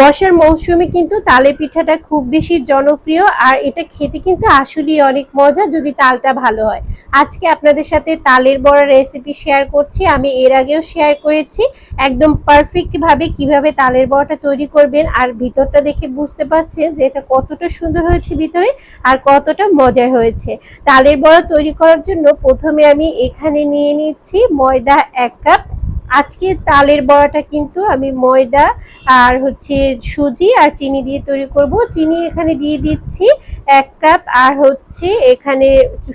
বর্ষার মৌসুমে কিন্তু তালের পিঠাটা খুব বেশি জনপ্রিয়, আর এটা খেতে কিন্তু আসলেই অনেক মজা যদি তালটা ভালো হয়। আজকে আপনাদের সাথে তালের বড়া রেসিপি শেয়ার করছি, আমি এর আগেও শেয়ার করেছি। একদম পারফেক্টভাবে কীভাবে তালের বড়াটা তৈরি করবেন, আর ভিতরটা দেখে বুঝতে পারছেন যে এটা কতটা সুন্দর হয়েছে ভিতরে আর কতটা মজার হয়েছে। তালের বড়া তৈরি করার জন্য প্রথমে আমি এখানে নিয়ে নিচ্ছি ময়দা এক কাপ আজকে তালের বড়াটা কিন্তু আমি ময়দা আর হচ্ছে সুজি আর চিনি দিয়ে তৈরি করব। চিনি এখানে দিয়ে দিচ্ছি এক কাপ আর হচ্ছে এখানে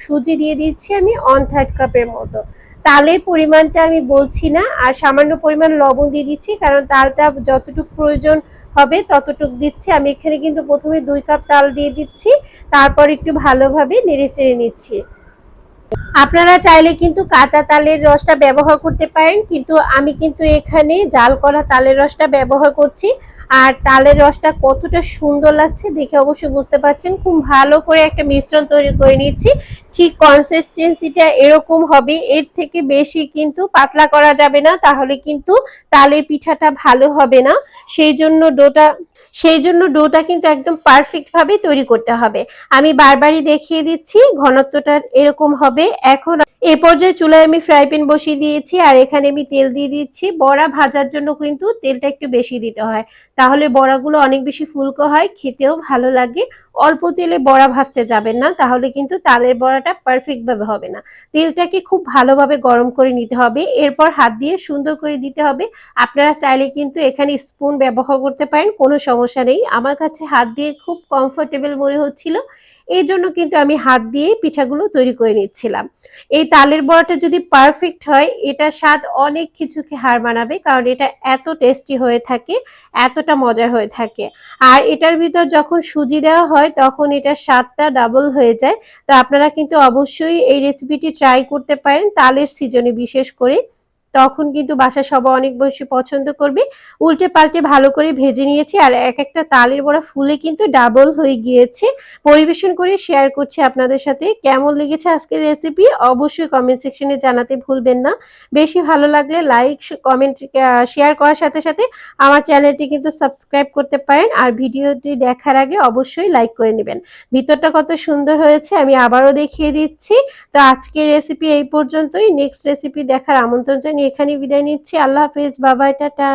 সুজি দিয়ে দিচ্ছি আমি ওয়ান থার্ড কাপের মতো। তালের পরিমাণটা আমি বলছি না আর সামান্য পরিমাণ লবণ দিয়ে দিচ্ছি কারণ তালটা যতটুকু প্রয়োজন হবে ততটুক দিচ্ছি। আমি এখানে কিন্তু প্রথমে দুই কাপ তাল দিয়ে দিচ্ছি, তারপর একটু ভালোভাবে নেড়ে চেড়ে নিচ্ছি। আপনারা চাইলে কিন্তু কাঁচা তালের রসটা ব্যবহার করতে পারেন, কিন্তু আমি কিন্তু এখানে জাল করা তালের রসটা ব্যবহার করছি। আর তালের রসটা কতটা সুন্দর লাগছে দেখে অবশ্যই বুঝতে পারছেন। খুব ভালো করে একটা মিশ্রণ তৈরি করে নিচ্ছি ঠিক কনসিস্টেন্সিটা এরকম হবে, এর থেকে বেশি কিন্তু পাতলা করা যাবে না, তাহলে কিন্তু তালের পিঠাটা ভালো হবে না। সেই জন্য ডোটা সেই জন্য ডোটা কিন্তু একদম পারফেক্ট ভাবে তৈরি করতে হবে। আমি বারবারই দেখিয়ে দিচ্ছি, ঘনত্বটা এরকম হবে। এখন এ পর্যায়ে চুলায় আমি ফ্রাই প্যান বসিয়ে দিয়েছি আর এখানে আমি তেল দিয়ে দিচ্ছি। বড়া ভাজার জন্য কিন্তু তেলটা একটু বেশি দিতে হয়। তাহলে বড়াগুলো অনেক বেশি ফুলকো হয়, খেতেও ভালো লাগে। অল্প তেলে বড়া ভাজতে যাবেন না, তাহলে কিন্তু তালের বড়াটা পারফেক্ট ভাবে হবে না। তেলটাকে খুব ভালোভাবে গরম করে নিতে হবে। এরপর হাত দিয়ে সুন্দর করে দিতে হবে। আপনারা চাইলে কিন্তু এখানে স্পুন ব্যবহার করতে পারেন, কোনো সমস্যা নেই। আমার কাছে হাত দিয়ে খুব কমফোর্টেবল মনে হচ্ছিল। এই জন্য কিন্তু আমি হাত দিয়ে পিঠাগুলো তৈরি করে নিচ্ছিলাম। এই তালের বড়াটা যদি পারফেক্ট হয়, এটা স্বাদ অনেক কিছুকে হার মানাবে, কারণ এটা এত টেস্টি হয়ে থাকে, এতটা মজার হয়ে থাকে। আর এটার ভিতর যখন সুজি দেওয়া হয়, তখন এটার স্বাদটা ডাবল হয়ে যায়। তো আপনারা কিন্তু অবশ্যই এই রেসিপিটি ট্রাই করতে পারেন, তালের সিজনে বিশেষ করে। তখন কিন্তু বাসা সবাই অনেক বেশি পছন্দ করবে। উল্টে পাল্টে ভালো করে ভেজে নিয়েছি আর এক একটা তালের বড়া ফুলে কিন্তু ডাবল হয়ে গিয়েছে। পরিবেশন করে শেয়ার করছি আপনাদের সাথে। কেমন লেগেছে আজকের রেসিপি অবশ্যই কমেন্ট সেকশনে জানাতে ভুলবেন না। বেশি ভালো লাগলে লাইক কমেন্ট শেয়ার করার সাথে সাথে আমার চ্যানেলটি কিন্তু সাবস্ক্রাইব করতে পারেন আর ভিডিওটি দেখার আগে অবশ্যই লাইক করে নেবেন। ভিতরটা কত সুন্দর হয়েছে, আমি আবারও দেখিয়ে দিচ্ছি। তো আজকের রেসিপি এই পর্যন্তই। নেক্সট রেসিপি দেখার আমন্ত্রণ জানিয়ে এখানেই বিদায় নিচ্ছি। আল্লাহ হাফেজ বাবাই টাটা।